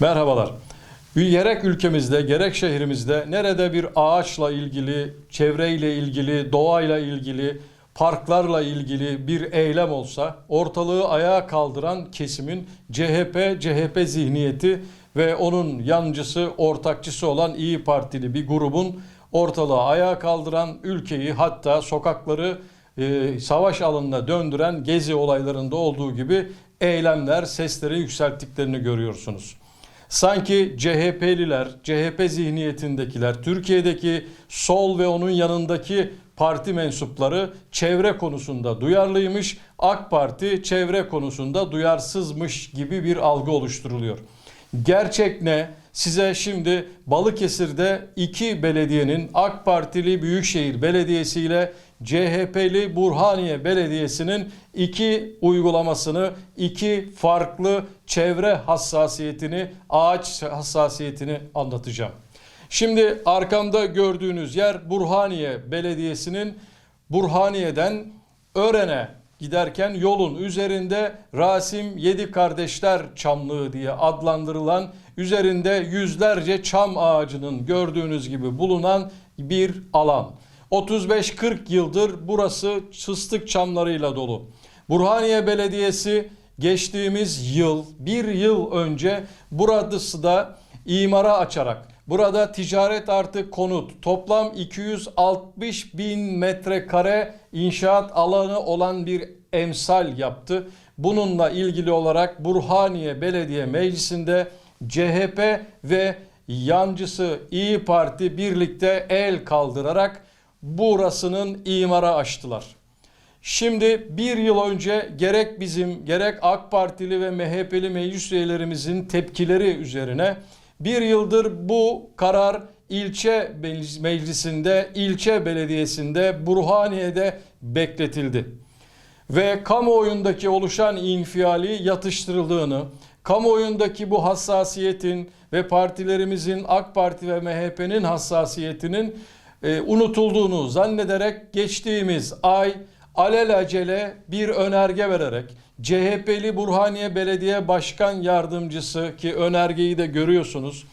Merhabalar. Gerek ülkemizde gerek şehrimizde nerede bir ağaçla ilgili, çevreyle ilgili, doğayla ilgili, parklarla ilgili bir eylem olsa ortalığı ayağa kaldıran kesimin CHP, CHP zihniyeti ve onun yancısı, ortakçısı olan İyi Partili bir grubun ortalığı ayağa kaldıran ülkeyi hatta sokakları e, savaş alanına döndüren gezi olaylarında olduğu gibi eylemler, sesleri yükselttiklerini görüyorsunuz. Sanki CHP'liler, CHP zihniyetindekiler, Türkiye'deki sol ve onun yanındaki parti mensupları çevre konusunda duyarlıymış, AK Parti çevre konusunda duyarsızmış gibi bir algı oluşturuluyor. Gerçek ne? Size şimdi Balıkesir'de iki belediyenin AK Partili Büyükşehir Belediyesi ile CHP'li Burhaniye Belediyesi'nin iki uygulamasını, iki farklı çevre hassasiyetini, ağaç hassasiyetini anlatacağım. Şimdi arkamda gördüğünüz yer Burhaniye Belediyesi'nin Burhaniye'den Ören'e giderken yolun üzerinde Rasim Yedi Kardeşler Çamlığı diye adlandırılan üzerinde yüzlerce çam ağacının gördüğünüz gibi bulunan bir alan. 35-40 yıldır burası fıstık çamlarıyla dolu. Burhaniye Belediyesi geçtiğimiz yıl, bir yıl önce burası da imara açarak, burada ticaret artı konut, toplam 260 bin metrekare inşaat alanı olan bir emsal yaptı. Bununla ilgili olarak Burhaniye Belediye Meclisi'nde CHP ve yancısı İyi Parti birlikte el kaldırarak burasının imara açtılar. Şimdi bir yıl önce gerek bizim gerek AK Partili ve MHP'li meclis üyelerimizin tepkileri üzerine bir yıldır bu karar ilçe meclisinde, ilçe belediyesinde, Burhaniye'de bekletildi. Ve kamuoyundaki oluşan infiali yatıştırıldığını, kamuoyundaki bu hassasiyetin ve partilerimizin AK Parti ve MHP'nin hassasiyetinin e, unutulduğunu zannederek geçtiğimiz ay alelacele bir önerge vererek CHP'li Burhaniye Belediye Başkan Yardımcısı ki önergeyi de görüyorsunuz.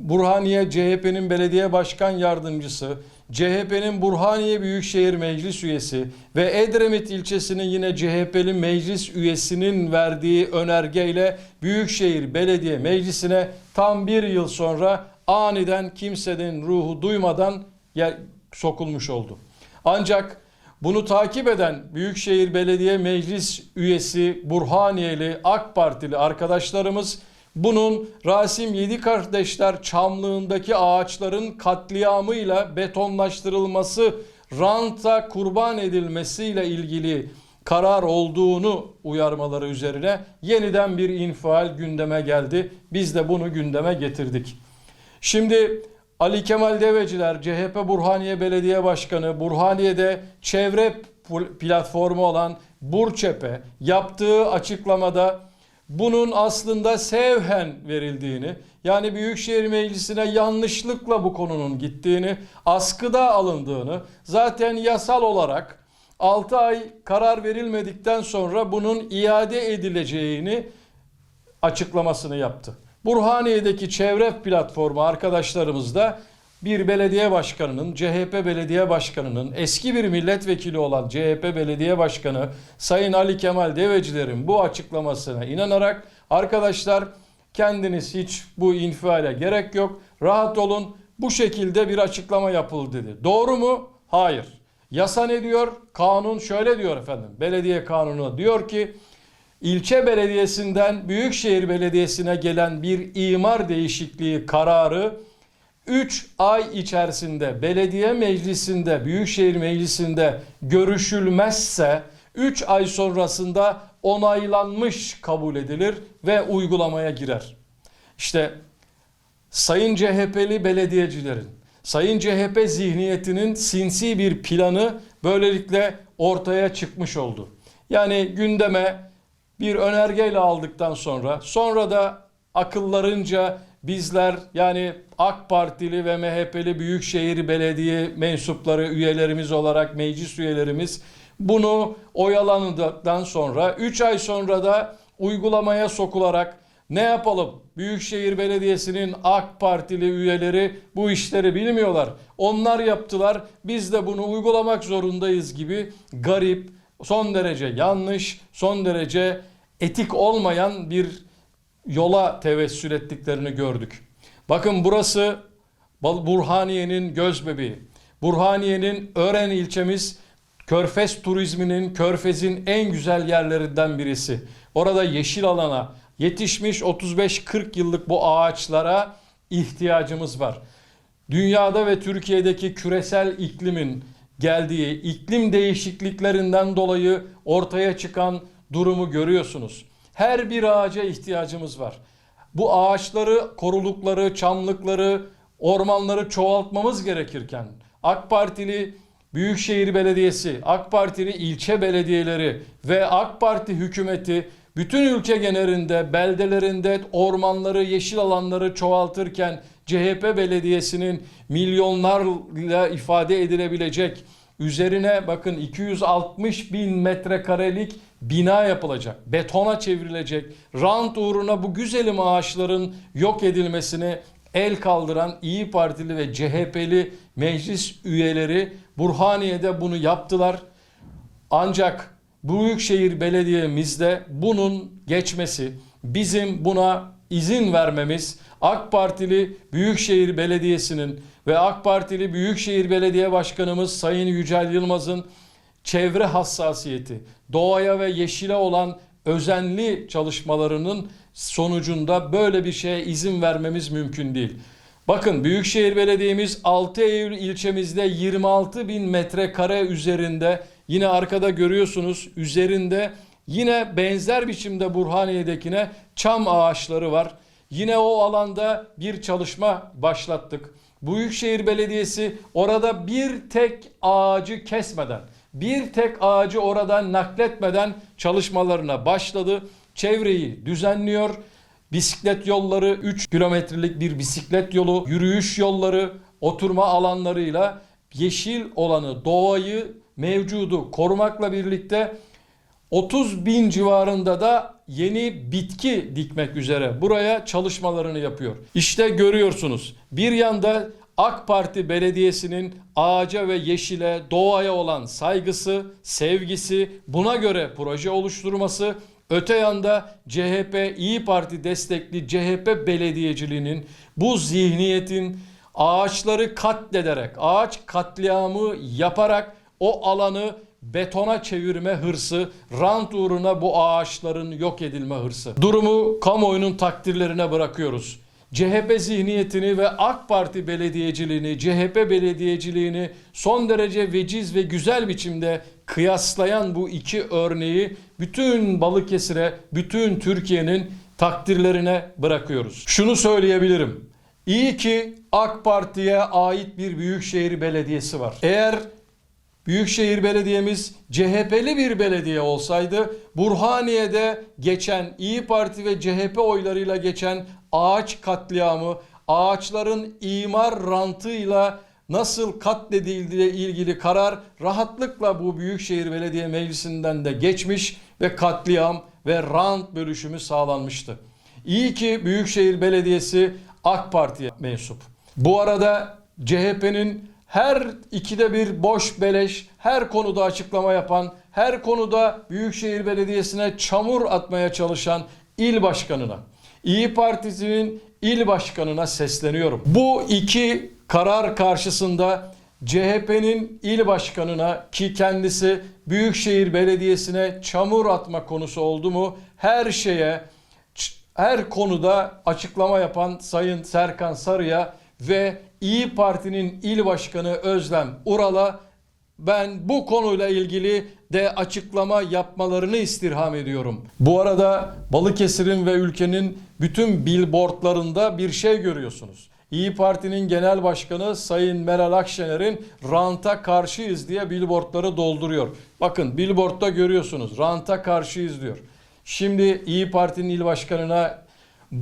Burhaniye CHP'nin belediye başkan yardımcısı, CHP'nin Burhaniye Büyükşehir Meclis üyesi ve Edremit ilçesinin yine CHP'li meclis üyesinin verdiği önergeyle Büyükşehir Belediye Meclisi'ne tam bir yıl sonra aniden kimsenin ruhu duymadan yer, sokulmuş oldu. Ancak bunu takip eden Büyükşehir Belediye Meclis üyesi Burhaniyeli AK Partili arkadaşlarımız bunun Rasim Yedi Kardeşler Çamlığındaki ağaçların katliamıyla betonlaştırılması, ranta kurban edilmesiyle ilgili karar olduğunu uyarmaları üzerine yeniden bir infial gündeme geldi. Biz de bunu gündeme getirdik. Şimdi Ali Kemal Deveciler, CHP Burhaniye Belediye Başkanı, Burhaniye'de çevre platformu olan Burçepe yaptığı açıklamada bunun aslında sevhen verildiğini, yani Büyükşehir Meclisi'ne yanlışlıkla bu konunun gittiğini, askıda alındığını, zaten yasal olarak 6 ay karar verilmedikten sonra bunun iade edileceğini açıklamasını yaptı. Burhaniye'deki çevre platformu arkadaşlarımız da bir belediye başkanının, CHP belediye başkanının, eski bir milletvekili olan CHP belediye başkanı Sayın Ali Kemal Deveciler'in bu açıklamasına inanarak arkadaşlar kendiniz hiç bu infiale gerek yok, rahat olun bu şekilde bir açıklama yapıldı dedi. Doğru mu? Hayır. Yasa ne diyor? Kanun şöyle diyor efendim. Belediye kanunu diyor ki ilçe belediyesinden büyükşehir belediyesine gelen bir imar değişikliği kararı 3 ay içerisinde belediye meclisinde, büyükşehir meclisinde görüşülmezse 3 ay sonrasında onaylanmış kabul edilir ve uygulamaya girer. İşte Sayın CHP'li belediyecilerin, Sayın CHP zihniyetinin sinsi bir planı böylelikle ortaya çıkmış oldu. Yani gündeme bir önergeyle aldıktan sonra sonra da akıllarınca bizler yani AK Partili ve MHP'li Büyükşehir Belediye mensupları üyelerimiz olarak meclis üyelerimiz bunu oyalandıktan sonra 3 ay sonra da uygulamaya sokularak Ne yapalım? Büyükşehir Belediyesi'nin AK Partili üyeleri bu işleri bilmiyorlar. Onlar yaptılar. Biz de bunu uygulamak zorundayız gibi garip, son derece yanlış, son derece etik olmayan bir yola tevessül ettiklerini gördük. Bakın burası Burhaniye'nin göz bebeği. Burhaniye'nin Ören ilçemiz Körfez turizminin, Körfez'in en güzel yerlerinden birisi. Orada yeşil alana yetişmiş 35-40 yıllık bu ağaçlara ihtiyacımız var. Dünyada ve Türkiye'deki küresel iklimin geldiği iklim değişikliklerinden dolayı ortaya çıkan durumu görüyorsunuz. Her bir ağaca ihtiyacımız var. Bu ağaçları, korulukları, çamlıkları, ormanları çoğaltmamız gerekirken AK Partili Büyükşehir Belediyesi, AK Partili ilçe belediyeleri ve AK Parti hükümeti bütün ülke genelinde, beldelerinde ormanları, yeşil alanları çoğaltırken CHP belediyesinin milyonlarla ifade edilebilecek üzerine bakın 260 bin metrekarelik bina yapılacak. Betona çevrilecek. Rant uğruna bu güzelim ağaçların yok edilmesine el kaldıran İyi Partili ve CHP'li meclis üyeleri Burhaniye'de bunu yaptılar. Ancak Büyükşehir Belediye'mizde bunun geçmesi, bizim buna izin vermemiz AK Partili Büyükşehir Belediyesi'nin ve AK Partili Büyükşehir Belediye Başkanımız Sayın Yücel Yılmaz'ın çevre hassasiyeti, doğaya ve yeşile olan özenli çalışmalarının sonucunda böyle bir şeye izin vermemiz mümkün değil. Bakın Büyükşehir Belediye'miz 6 Eylül ilçemizde 26 bin metrekare üzerinde yine arkada görüyorsunuz üzerinde yine benzer biçimde Burhaniye'dekine çam ağaçları var. Yine o alanda bir çalışma başlattık. Büyükşehir Belediyesi orada bir tek ağacı kesmeden, bir tek ağacı oradan nakletmeden çalışmalarına başladı. Çevreyi düzenliyor. Bisiklet yolları 3 kilometrelik bir bisiklet yolu, yürüyüş yolları, oturma alanlarıyla yeşil olanı, doğayı, mevcudu korumakla birlikte 30 bin civarında da yeni bitki dikmek üzere buraya çalışmalarını yapıyor. İşte görüyorsunuz bir yanda AK Parti belediyesinin ağaca ve yeşile, doğaya olan saygısı, sevgisi, buna göre proje oluşturması, öte yanda CHP, İyi Parti destekli CHP belediyeciliğinin bu zihniyetin ağaçları katlederek, ağaç katliamı yaparak o alanı betona çevirme hırsı, rant uğruna bu ağaçların yok edilme hırsı. Durumu kamuoyunun takdirlerine bırakıyoruz. CHP zihniyetini ve AK Parti belediyeciliğini, CHP belediyeciliğini son derece veciz ve güzel biçimde kıyaslayan bu iki örneği bütün Balıkesir'e, bütün Türkiye'nin takdirlerine bırakıyoruz. Şunu söyleyebilirim. İyi ki AK Parti'ye ait bir büyükşehir belediyesi var. Eğer Büyükşehir Belediye'miz CHP'li bir belediye olsaydı Burhaniye'de geçen İyi Parti ve CHP oylarıyla geçen ağaç katliamı, ağaçların imar rantıyla nasıl katledildiğiyle ilgili karar rahatlıkla bu Büyükşehir Belediye Meclisi'nden de geçmiş ve katliam ve rant bölüşümü sağlanmıştı. İyi ki Büyükşehir Belediyesi AK Parti'ye mensup. Bu arada CHP'nin her ikide bir boş beleş, her konuda açıklama yapan, her konuda Büyükşehir Belediyesi'ne çamur atmaya çalışan il başkanına, İyi Partisi'nin il başkanına sesleniyorum. Bu iki karar karşısında CHP'nin il başkanına ki kendisi Büyükşehir Belediyesi'ne çamur atma konusu oldu mu her şeye her konuda açıklama yapan Sayın Serkan Sarı'ya ve İyi Parti'nin il başkanı Özlem Ural'a ben bu konuyla ilgili de açıklama yapmalarını istirham ediyorum. Bu arada Balıkesir'in ve ülkenin bütün billboardlarında bir şey görüyorsunuz. İyi Parti'nin genel başkanı Sayın Meral Akşener'in ranta karşıyız diye billboardları dolduruyor. Bakın billboardda görüyorsunuz ranta karşıyız diyor. Şimdi İyi Parti'nin il başkanına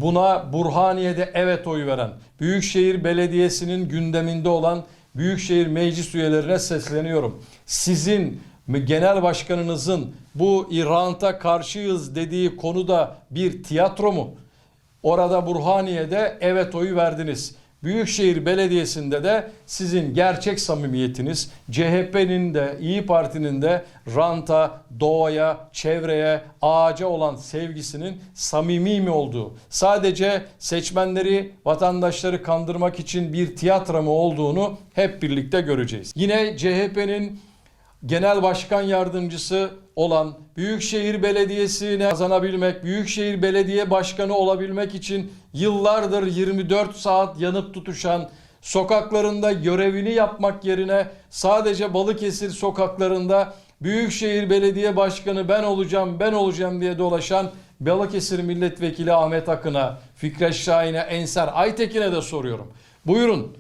buna Burhaniye'de evet oyu veren, Büyükşehir Belediyesi'nin gündeminde olan Büyükşehir Meclis üyelerine sesleniyorum. Sizin genel başkanınızın bu İran'ta karşıyız dediği konuda bir tiyatro mu? Orada Burhaniye'de evet oyu verdiniz. Büyükşehir Belediyesi'nde de sizin gerçek samimiyetiniz CHP'nin de İyi Parti'nin de ranta, doğaya, çevreye, ağaca olan sevgisinin samimi mi olduğu, sadece seçmenleri, vatandaşları kandırmak için bir tiyatro mu olduğunu hep birlikte göreceğiz. Yine CHP'nin Genel Başkan Yardımcısı olan Büyükşehir Belediyesi'ne kazanabilmek, Büyükşehir Belediye Başkanı olabilmek için yıllardır 24 saat yanıp tutuşan, sokaklarında görevini yapmak yerine sadece Balıkesir sokaklarında Büyükşehir Belediye Başkanı ben olacağım, ben olacağım diye dolaşan Balıkesir Milletvekili Ahmet Akın'a, Fikret Şahin'e, Ensar Aytekin'e de soruyorum. Buyurun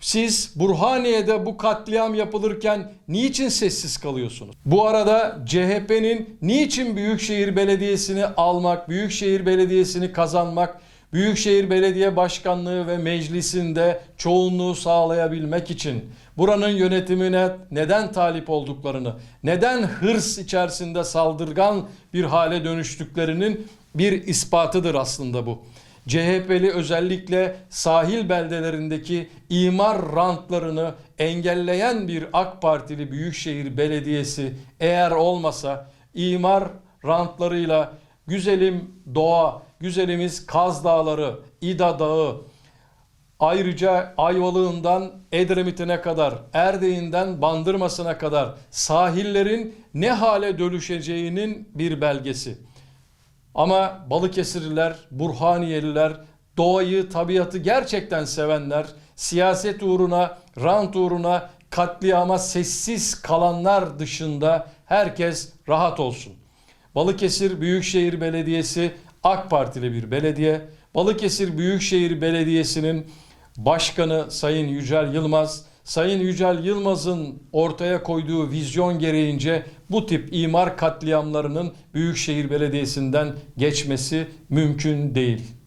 siz Burhaniye'de bu katliam yapılırken niçin sessiz kalıyorsunuz? Bu arada CHP'nin niçin Büyükşehir Belediyesi'ni almak, Büyükşehir Belediyesi'ni kazanmak, Büyükşehir Belediye Başkanlığı ve meclisinde çoğunluğu sağlayabilmek için buranın yönetimine neden talip olduklarını, neden hırs içerisinde saldırgan bir hale dönüştüklerinin bir ispatıdır aslında bu. CHP'li özellikle sahil beldelerindeki imar rantlarını engelleyen bir AK Partili Büyükşehir Belediyesi eğer olmasa imar rantlarıyla güzelim doğa, güzelimiz Kaz Dağları, İda Dağı, Ayrıca Ayvalık'ından Edremit'ine kadar, Erdeğinden Bandırması'na kadar sahillerin ne hale dönüşeceğinin bir belgesi. Ama Balıkesirliler, Burhaniyeliler, doğayı, tabiatı gerçekten sevenler, siyaset uğruna, rant uğruna, katliama sessiz kalanlar dışında herkes rahat olsun. Balıkesir Büyükşehir Belediyesi AK Partili bir belediye. Balıkesir Büyükşehir Belediyesi'nin başkanı Sayın Yücel Yılmaz, Sayın Yücel Yılmaz'ın ortaya koyduğu vizyon gereğince bu tip imar katliamlarının Büyükşehir Belediyesi'nden geçmesi mümkün değil.